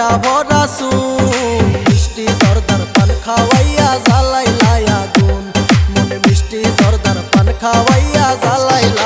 পেটটা ভরা সু মিষ্টি সর্দার পান খাওয়াইয়া জ্বালাইলাই আগুন মনে মিষ্টি সর্দার পান খাওয়াইয়া জ্বালাইলা